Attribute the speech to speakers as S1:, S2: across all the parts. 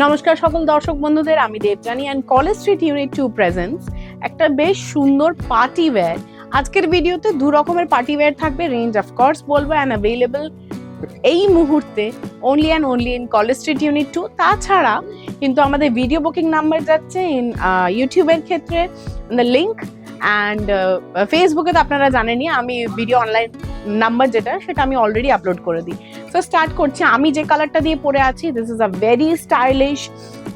S1: নমস্কার সকল দর্শক বন্ধুদের, আমি Debjani and college street unit two presents একটা বেশ সুন্দর পার্টি ওয়্যার আজকের ভিডিওতে দু রকমের পার্টি ওয়্যার থাকবে রেঞ্জ অফ কোর্স বলব অ্যান্ড অ্যাভেলেবল এই মুহূর্তে only and only in college street unit two তাছাড়া কিন্তু আমাদের ভিডিও বুকিং নাম্বার যাচ্ছে ইন ইউটিউবের ক্ষেত্রে দ্য লিঙ্ক অ্যান্ড ফেসবুকে তো আপনারা জানেনই, আমি ভিডিও অনলাইন নাম্বার যেটা, সেটা আমি অলরেডি আপলোড করে দিই। তো স্টার্ট করছি। আমি যে কালারটা দিয়ে পরে আছি this is a very stylish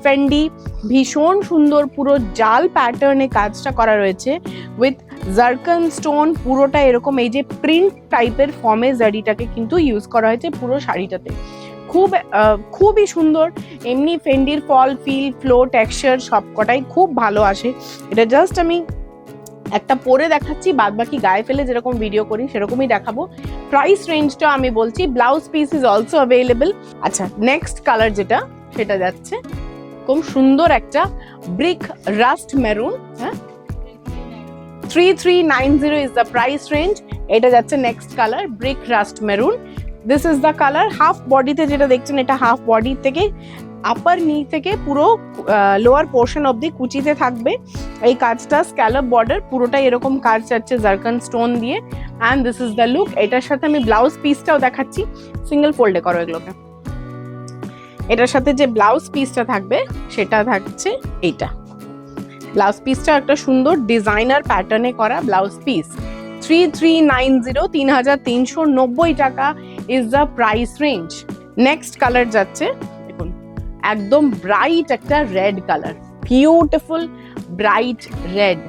S1: fendi ভীষণ সুন্দর পুরো জাল প্যাটার্নে কাজটা করা রয়েছে। উইথ জার্কন স্টোন পুরোটা এরকম এই যে প্রিন্ট টাইপের ফর্মে জারিটাকে কিন্তু ইউজ করা হয়েছে পুরো শাড়িটাতে। খুব খুবই সুন্দর। এমনি ফেন্ডির ফল ফিল ফ্লো টেক্সচার সবকটাই খুব ভালো আসে। এটা জাস্ট আমি একটা পরে দেখাচ্ছি বাদ বাকি গায়ে ফেলে যেরকম ভিডিও করি, সেরকমই দেখাবো। প্রাইস রেঞ্জটা আমি বলছি blouse piece is also available আচ্ছা নেক্সট কালার যেটা, সেটা যাচ্ছে। খুব সুন্দর একটা ব্রিক রাস্ট মেরুন হ্যাঁ? Three three nine zero is the price range এটা যাচ্ছে next colour brick rust maroon this is the colour half বডিতে যেটা দেখছেন, এটা হাফ বডি থেকে আপার নি থেকে পুরো লোয়ার পোর্শন অবধি কুচিতে থাকবে। এই কাজটা স্ক্যালপ বর্ডার পুরোটাই এরকম কাজ যাচ্ছে জার্কন স্টোন দিয়ে। And this is the look এটার সাথে আমি ব্লাউজ পিসটাও দেখাচ্ছি। সিঙ্গেল ফোল্ডে করো এগুলোকে। এটার সাথে যে ব্লাউজ পিসটা থাকবে, সেটা থাকছে এইটা। ব্লাউজ পিসটা একটা সুন্দর ডিজাইনার প্যাটার্নে করা blouse piece three three nine zero তিন হাজার তিনশো নব্বই টাকা is the price range next colour যাচ্ছে একদম ব্রাইট একটা red colour beautiful bright red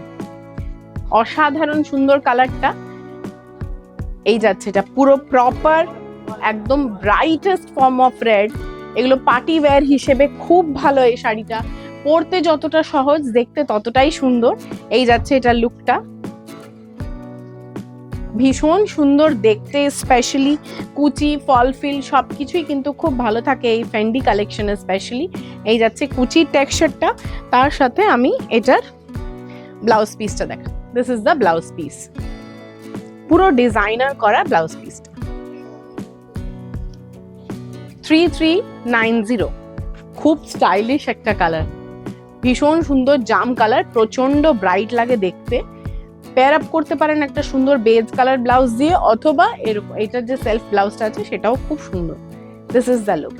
S1: অসাধারণ সুন্দর কালারটা এই যাচ্ছে, এটা পুরো প্রপার একদম ব্রাইটেস্ট ফর্ম অফ রেড এগুলো পার্টি ওয়্যার হিসেবে খুব ভালো এই শাড়িটা। পরতে যতটা সহজ, দেখতে ততটাই সুন্দর। এই যাচ্ছে এটা লুকটা ভীষণ সুন্দর দেখতে স্পেশালি কুচি ফল ফিল সব কিছুই কিন্তু খুব ভালো থাকে এই ফ্যান্ডি কালেকশনে স্পেশালি এই যাচ্ছে কুচি টেক্সচারটা তার সাথে আমি এটার ব্লাউজ পিসটা দেখা। This is the blouse piece পুরো ডিজাইনার করা ব্লাউজ পিসটা থ্রি থ্রি নাইন জিরো খুব স্টাইলিশ একটা কালার ভীষণ সুন্দর জাম কালার প্রচণ্ড ব্রাইট লাগে দেখতে। পেয়ার আপ করতে পারেন একটা সুন্দর বেজ কালার ব্লাউজ দিয়ে, অথবা এরকম এটার যে সেলফ ব্লাউজটা আছে, সেটাও খুব সুন্দর। দিস ইজ দ্য লুক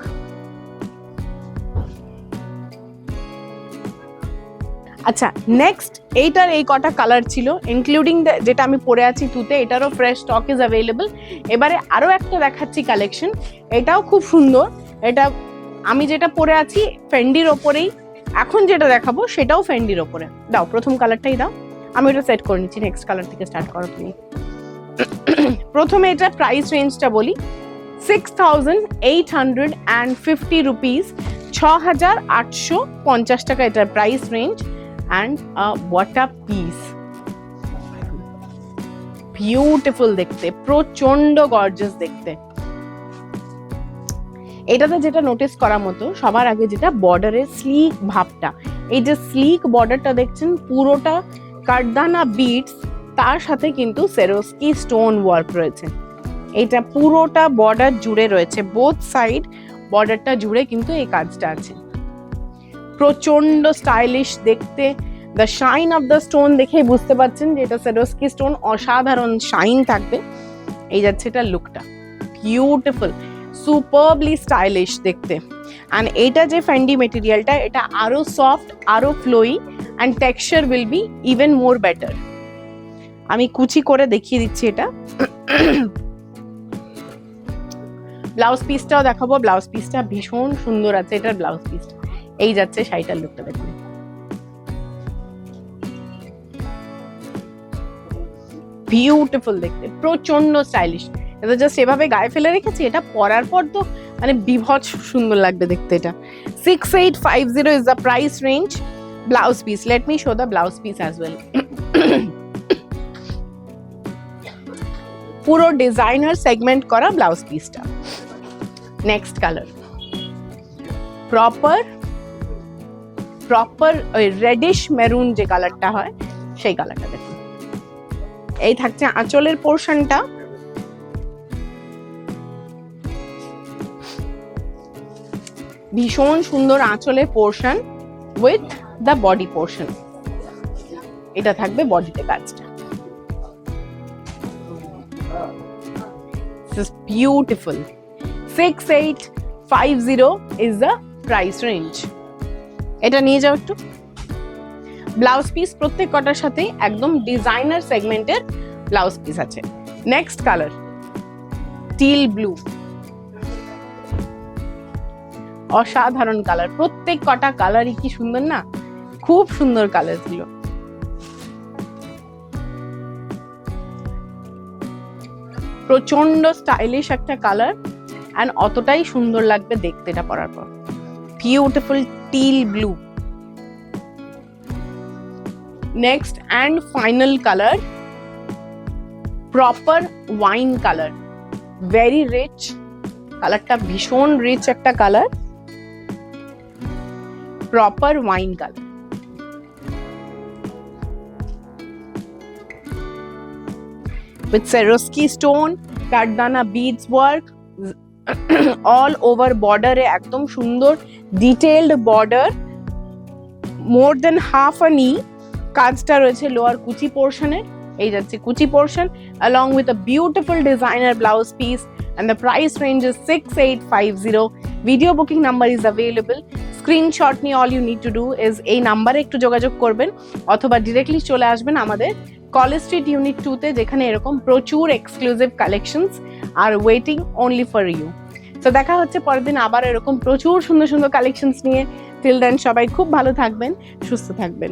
S1: আচ্ছা নেক্সট এইটার এই কটা কালার ছিল ইনক্লুডিং যেটা আমি পরে আছি তুতে, এটারও ফ্রেশ স্টক ইজ অ্যাভেলেবল এবারে আরও একটা দেখাচ্ছি কালেকশন এটাও খুব সুন্দর। এটা আমি যেটা পরে আছি ফেন্ডির ওপরেই। এখন যেটা দেখাবো, সেটাও ফেন্ডির ওপরে। দাও, প্রথম কালারটাই দাও। আমি ওটা সেট করে নিচ্ছি নেক্সট কালার থেকে স্টার্ট করো তুমি। প্রথমে এটা প্রাইস রেঞ্জটা বলি six thousand eight hundred and fifty rupees ছ হাজার আটশো পঞ্চাশ টাকা এটার price range and what a piece beautiful দেখতে প্রচণ্ড গর্জাস দেখতে। এটাতে যেটা নোটিস করার মতো, সবার আগে যেটা বর্ডারের স্লিক ভাবটা। এই যে স্লিক বর্ডারটা দেখছেন, পুরোটা কারদানা বিটস তার সাথে কিন্তু সেরোস্কি স্টোন ওয়ার্ক রয়েছে। এটা পুরোটা বর্ডার জুড়ে রয়েছে বোথ সাইড বর্ডারটা জুড়ে কিন্তু এই কাজটা আছে। প্রচণ্ড স্টাইলিশ দেখতে the shine of the stone দেখেই বুঝতে পারছেন যে এটা সেরোস্কি স্টোন অসাধারণ শাইন থাকবে। এই যাচ্ছে এটা লুকটা বিউটিফুল সুপারবলি স্টাইলিশ দেখতে। অ্যান্ড এটা যে ফ্যান্ডি মেটেরিয়ালটা এটা আরও সফট আরও flowy and texture will be even more better আমি কুচি করে দেখিয়ে দিচ্ছি এটা। ব্লাউজ পিসটাও দেখাবো। ব্লাউজ পিসটা ভীষণ সুন্দর আছে। এটার ব্লাউজ পিসটা এই যাচ্ছে শাড়িটার লুকটা দেখুন। বিউটিফুল দেখতে। প্রচণ্ড স্টাইলিশ এটা জাস্ট এভাবে গায়ে ফেলে রেখেছি। এটা পরার পর তো মানে বিভৎস সুন্দর লাগবে দেখতে এটা। Six eight five zero is the price range blouse piece let me show the blouse piece as well পুরো ডিজাইনার সেগমেন্ট করা ব্লাউজ পিসটা নেক্সট কালার প্রপার প্রপার ওই রেডিশ মেরুন যে কালারটা হয় সেই কালারটা দেখুন এই থাকছে আঁচলের পোর্শনটা ভীষণ সুন্দর আঁচলে portion with the body portion এটা থাকবে বডিতে কাজটা beautiful six eight five zero is the price range এটা নিয়ে যাও একটু। ব্লাউজ পিস প্রত্যেক কটার সাথে একদম ডিজাইনার সেগমেন্টের ব্লাউজ পিস আছে। নেক্সট কালার টিল ব্লু অসাধারণ কালার প্রত্যেক কটা কালারই কি সুন্দর না? খুব সুন্দর কালার ছিল। প্রচণ্ড স্টাইলিশ একটা কালার অ্যান্ড অতটাই সুন্দর লাগবে দেখতে এটা পরার পর। Beautiful teal blue next and final colour proper wine colour very rich কালারটা ভীষণ রিচ একটা colour proper wine colour with Swarovski stone, কাঠদানা beads work, all over border এ একদম সুন্দর detailed border more then half আ নি কাজটা রয়েছে লোয়ার কুচি পোর্শনে এই যাচ্ছে কুচি portion along with a beautiful designer blouse piece and the price range is 6850 video booking number is available screenshot নিয়ে all you need to do is এই নাম্বারে একটু যোগাযোগ করবেন অথবা ডিরেক্টলি চলে আসবেন আমাদের কলেজ স্ট্রিট ইউনিট টুতে যেখানে এরকম প্রচুর exclusive collections are waiting only for you তো দেখা হচ্ছে পরের দিন আবার এরকম প্রচুর সুন্দর সুন্দর কালেকশনস নিয়ে। টিল দেন সবাই খুব ভালো থাকবেন, সুস্থ থাকবেন।